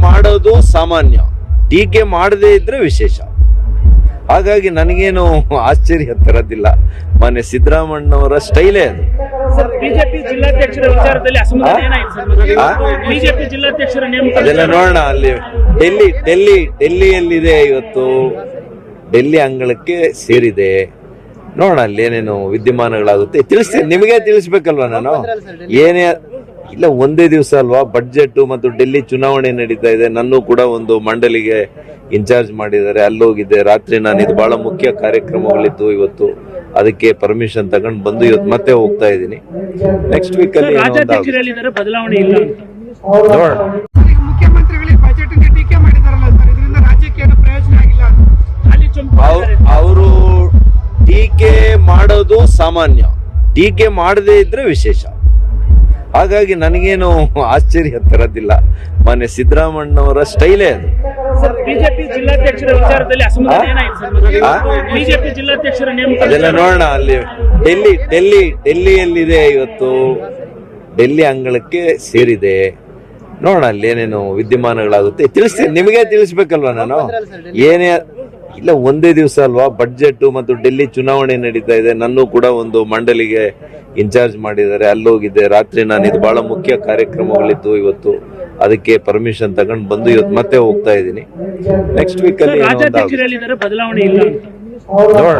ಮಾಡೋದು ಸಾಮಾನ್ಯ. ಟೀಕೆ ಮಾಡದೇ ಇದ್ರೆ ವಿಶೇಷ. ಹಾಗಾಗಿ ನನಗೇನು ಆಶ್ಚರ್ಯ ತರದಿಲ್ಲ. ಮಾನ್ಯ ಸಿದ್ದರಾಮಣ್ಣವರ ಸ್ಟೈಲೇ ಅದು. ಅದೆಲ್ಲ ನೋಡೋಣ ಅಲ್ಲಿ. ಡೆಲ್ಲಿ ಡೆಲ್ಲಿ ಡೆಲ್ಲಿಯಲ್ಲಿದೆ ಇವತ್ತು. ಡೆಲ್ಲಿ ಅಂಗಳಕ್ಕೆ ಸೇರಿದೆ. ನೋಡೋಣ ಅಲ್ಲಿ ಏನೇನು ವಿದ್ಯಮಾನಗಳಾಗುತ್ತೆ. ತಿಳಿಸ್ತೀನಿ ನಿಮಗೆ ತಿಳಿಸ್ಬೇಕಲ್ವಾ ನಾನು? ಏನೇ ಇಲ್ಲ ಒಂದೇ ದಿವಸ ಅಲ್ವಾ? ಬಡ್ಜೆಟ್ ಮತ್ತು ಡೆಲ್ಲಿ ಚುನಾವಣೆ ನಡೀತಾ ಇದೆ. ನನ್ನೂ ಕೂಡ ಒಂದು ಮಂಡಲಿಗೆ ಇನ್ಚಾರ್ಜ್ ಮಾಡಿದ್ದಾರೆ. ಅಲ್ಲಿ ಹೋಗಿದ್ದೆ ರಾತ್ರಿ ನಾನು ಇದು ಬಹಳ ಮುಖ್ಯ ಕಾರ್ಯಕ್ರಮಗಳಿತ್ತು ಇವತ್ತು. ಅದಕ್ಕೆ ಪರ್ಮಿಷನ್ ತಗೊಂಡು ಬಂದು ಇವತ್ತು ಮತ್ತೆ ಹೋಗ್ತಾ ಇದ್ದೀನಿ. ನೆಕ್ಸ್ಟ್ ವೀಕ್ ಅಲ್ಲಿ ಬದಲಾವಣೆ ಇಲ್ಲ ಮಾಡೋದು ಸಾಮಾನ್ಯ. ಟೀಕೆ ಮಾಡದೇ ಇದ್ರೆ ವಿಶೇಷ. ಹಾಗಾಗಿ ನನಗೇನು ಆಶ್ಚರ್ಯ ತರದಿಲ್ಲ. ಮೊನ್ನೆ ಸಿದ್ದರಾಮಣ್ಣವರ ಸ್ಟೈಲೇ ಅದು. ಬಿಜೆಪಿ ಜಿಲ್ಲಾಧ್ಯಕ್ಷರ ವಿಚಾರದಲ್ಲಿ? ಬಿಜೆಪಿ ಜಿಲ್ಲಾಧ್ಯಕ್ಷರ ಅದೆಲ್ಲ ನೋಡೋಣ ಅಲ್ಲಿ. ಡೆಲ್ಲಿ ಡೆಲ್ಲಿ ಡೆಲ್ಲಿಯಲ್ಲಿದೆ ಇವತ್ತು. ಡೆಲ್ಲಿ ಅಂಗಳಕ್ಕೆ ಸೇರಿದೆ. ನೋಡೋಣ ಅಲ್ಲಿ ಏನೇನು ವಿದ್ಯಮಾನಗಳಾಗುತ್ತೆ. ತಿಳಿಸ್ತೀನಿ ನಿಮಗೆ ತಿಳಿಸ್ಬೇಕಲ್ವಾ ನಾನು? ಏನೇ ಇಲ್ಲ ಒಂದೇ ದಿವಸ ಅಲ್ವಾ? ಬಡ್ಜೆಟ್ ಮತ್ತು ಡೆಲ್ಲಿ ಚುನಾವಣೆ ನಡೀತಾ ಇದೆ. ನನ್ನೂ ಕೂಡ ಒಂದು ಮಂಡಲಿಗೆ ಇನ್ಚಾರ್ಜ್ ಮಾಡಿದ್ದಾರೆ. ಅಲ್ಲಿ ಹೋಗಿದ್ದೆ ರಾತ್ರಿ ನಾನು ಇದು ಬಹಳ ಮುಖ್ಯ ಕಾರ್ಯಕ್ರಮಗಳಿತ್ತು ಇವತ್ತು. ಅದಕ್ಕೆ ಪರ್ಮಿಷನ್ ತಗೊಂಡು ಬಂದು ಇವತ್ತು ಮತ್ತೆ ಹೋಗ್ತಾ ಇದ್ದೀನಿ. ನೆಕ್ಸ್ಟ್ ವೀಕ್ ಅಲ್ಲಿ ಏನೋ ಒಂದು ಆಗುತ್ತೆ. ರಾಜ್ಯಾಧ್ಯಕ್ಷರು ಹೇಳಿದ್ದಾರೆ ಬದಲಾವಣೆ ಇಲ್ಲ ನೋಡೋಣ